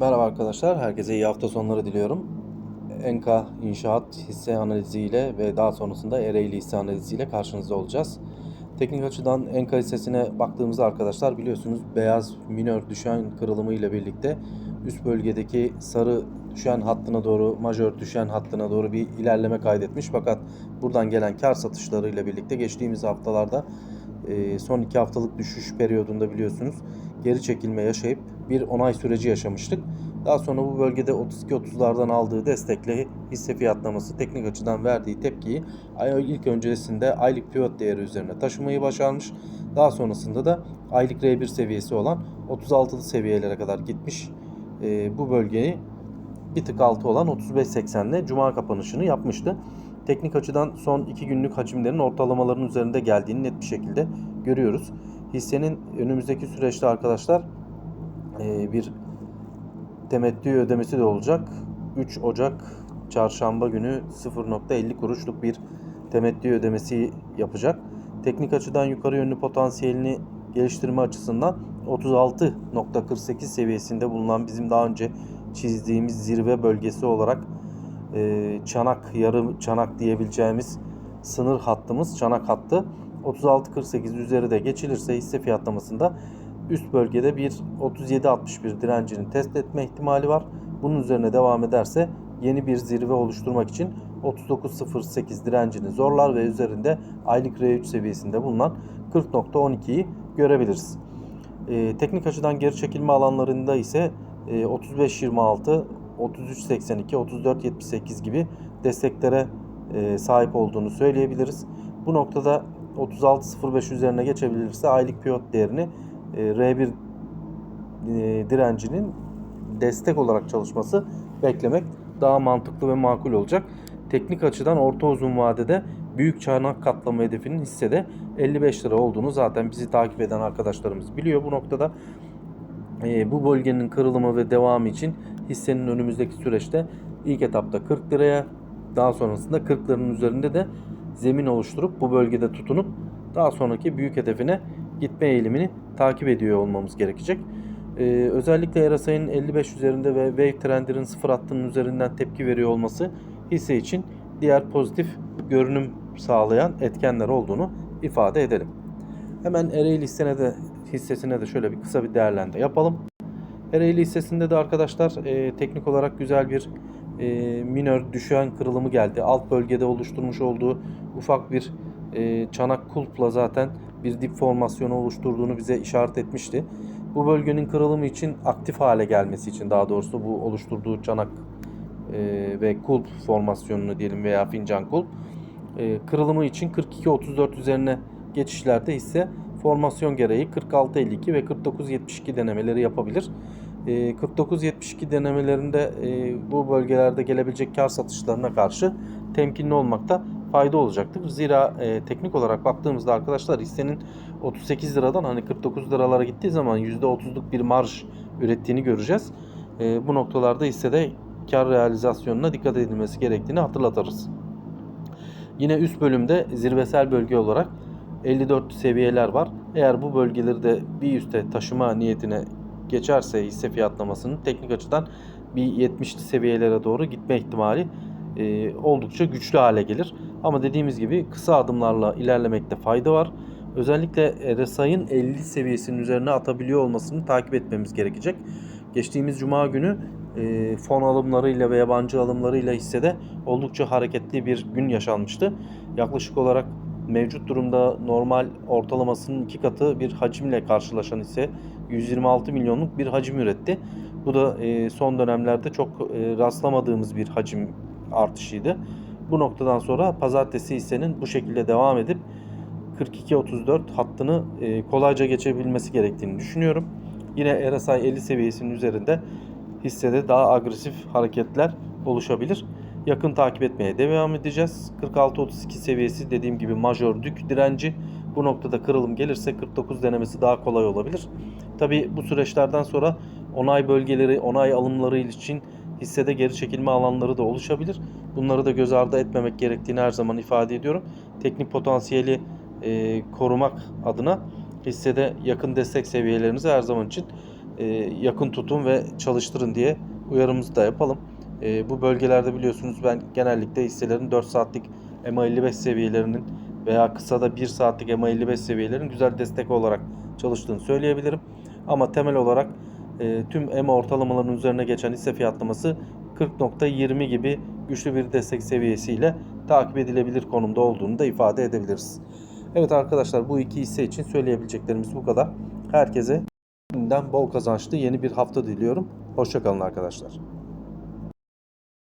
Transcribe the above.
Merhaba arkadaşlar, herkese iyi hafta sonları diliyorum. Enka İnşaat hisse analiziyle ve daha sonrasında Ereğli hisse analiziyle karşınızda olacağız. Teknik açıdan Enka hissesine baktığımızda arkadaşlar biliyorsunuz beyaz minör düşen kırılımı ile birlikte üst bölgedeki sarı düşen hattına doğru, majör düşen hattına doğru bir ilerleme kaydetmiş. Fakat buradan gelen kar satışları ile birlikte geçtiğimiz haftalarda son iki haftalık düşüş periyodunda biliyorsunuz geri çekilme yaşayıp bir onay süreci yaşamıştık. Daha sonra bu bölgede 32-30'lardan aldığı destekle hisse fiyatlaması teknik açıdan verdiği tepkiyi ilk öncesinde aylık pivot değeri üzerine taşımayı başarmış. Daha sonrasında da aylık R1 seviyesi olan 36'lı seviyelere kadar gitmiş. E, bu bölgeyi bir tık altı olan 35.80'le cuma kapanışını yapmıştı. Teknik açıdan son 2 günlük hacimlerin ortalamaların üzerinde geldiğini net bir şekilde görüyoruz. Hissenin önümüzdeki süreçte arkadaşlar e, bir temettü ödemesi de olacak. 3 Ocak çarşamba günü 0.50 kuruşluk bir temettü ödemesi yapacak. Teknik açıdan yukarı yönlü potansiyelini geliştirme açısından 36.48 seviyesinde bulunan bizim daha önce çizdiğimiz zirve bölgesi olarak e, çanak yarım çanak diyebileceğimiz sınır hattımız çanak hattı 36.48 üzeri de geçilirse hisse fiyatlamasında üst bölgede bir 37.61 direncini test etme ihtimali var. Bunun üzerine devam ederse yeni bir zirve oluşturmak için 39.08 direncini zorlar ve üzerinde aylık R3 seviyesinde bulunan 40.12'yi görebiliriz. E, teknik açıdan geri çekilme alanlarında ise e, 35.26, 33.82, 34.78 gibi desteklere e, sahip olduğunu söyleyebiliriz. Bu noktada 36.05 üzerine geçebilirse aylık pivot değerini e, R1 e, direncinin destek olarak çalışması beklemek daha mantıklı ve makul olacak. Teknik açıdan orta uzun vadede büyük çanak katlama hedefinin hissede 55 lira olduğunu zaten bizi takip eden arkadaşlarımız biliyor bu noktada. E, bu bölgenin kırılımı ve devamı için hissenin önümüzdeki süreçte ilk etapta 40 liraya daha sonrasında 40'ların üzerinde de zemin oluşturup bu bölgede tutunup daha sonraki büyük hedefine gitme eğilimini takip ediyor olmamız gerekecek. Ee, özellikle RSI'nin 55 üzerinde ve Wave Trender'ın sıfır hattının üzerinden tepki veriyor olması hisse için diğer pozitif görünüm sağlayan etkenler olduğunu ifade edelim. Hemen Ereğli hissesine de, hissesine de şöyle bir kısa bir değerlendirme yapalım. Ereğli hissesinde de arkadaşlar e, teknik olarak güzel bir e, minör düşen kırılımı geldi. Alt bölgede oluşturmuş olduğu ufak bir e, çanak kulpla zaten bir dip formasyonu oluşturduğunu bize işaret etmişti. Bu bölgenin kırılımı için aktif hale gelmesi için daha doğrusu bu oluşturduğu çanak e, ve kulp formasyonunu diyelim veya fincan kulp e, kırılımı için 42-34 üzerine geçişlerde ise formasyon gereği 46-52 ve 49-72 denemeleri yapabilir. E, 49-72 denemelerinde e, bu bölgelerde gelebilecek kar satışlarına karşı temkinli olmakta fayda olacaktır. Zira e, teknik olarak baktığımızda arkadaşlar hissenin 38 liradan hani 49 liralara gittiği zaman %30'luk bir marj ürettiğini göreceğiz. E, bu noktalarda hissede kar realizasyonuna dikkat edilmesi gerektiğini hatırlatırız. Yine üst bölümde zirvesel bölge olarak 54 seviyeler var. Eğer bu bölgeleri de bir üste taşıma niyetine geçerse hisse fiyatlamasının teknik açıdan bir 70'li seviyelere doğru gitme ihtimali e, oldukça güçlü hale gelir. Ama dediğimiz gibi kısa adımlarla ilerlemekte fayda var. Özellikle RSI'ın 50 seviyesinin üzerine atabiliyor olmasını takip etmemiz gerekecek. Geçtiğimiz cuma günü e, fon alımlarıyla ve yabancı alımlarıyla hissede oldukça hareketli bir gün yaşanmıştı. Yaklaşık olarak mevcut durumda normal ortalamasının iki katı bir hacimle karşılaşan hisse 126 milyonluk bir hacim üretti. Bu da e, son dönemlerde çok e, rastlamadığımız bir hacim artışıydı. Bu noktadan sonra pazartesi hissenin bu şekilde devam edip 42.34 hattını e, kolayca geçebilmesi gerektiğini düşünüyorum. Yine RSI 50 seviyesinin üzerinde hissede daha agresif hareketler oluşabilir. Yakın takip etmeye devam edeceğiz. 46-32 seviyesi dediğim gibi majör dük direnci. Bu noktada kırılım gelirse 49 denemesi daha kolay olabilir. Tabi bu süreçlerden sonra onay bölgeleri, onay alımları için hissede geri çekilme alanları da oluşabilir. Bunları da göz ardı etmemek gerektiğini her zaman ifade ediyorum. Teknik potansiyeli e, korumak adına hissede yakın destek seviyelerinizi her zaman için e, yakın tutun ve çalıştırın diye uyarımızı da yapalım. E, bu bölgelerde biliyorsunuz ben genellikle hisselerin 4 saatlik MA55 seviyelerinin veya kısada 1 saatlik MA55 seviyelerinin güzel destek olarak çalıştığını söyleyebilirim. Ama temel olarak e, tüm EMA ortalamalarının üzerine geçen hisse fiyatlaması 40.20 gibi güçlü bir destek seviyesiyle takip edilebilir konumda olduğunu da ifade edebiliriz. Evet arkadaşlar bu iki hisse için söyleyebileceklerimiz bu kadar. Herkese bol kazançlı yeni bir hafta diliyorum. Hoşçakalın arkadaşlar.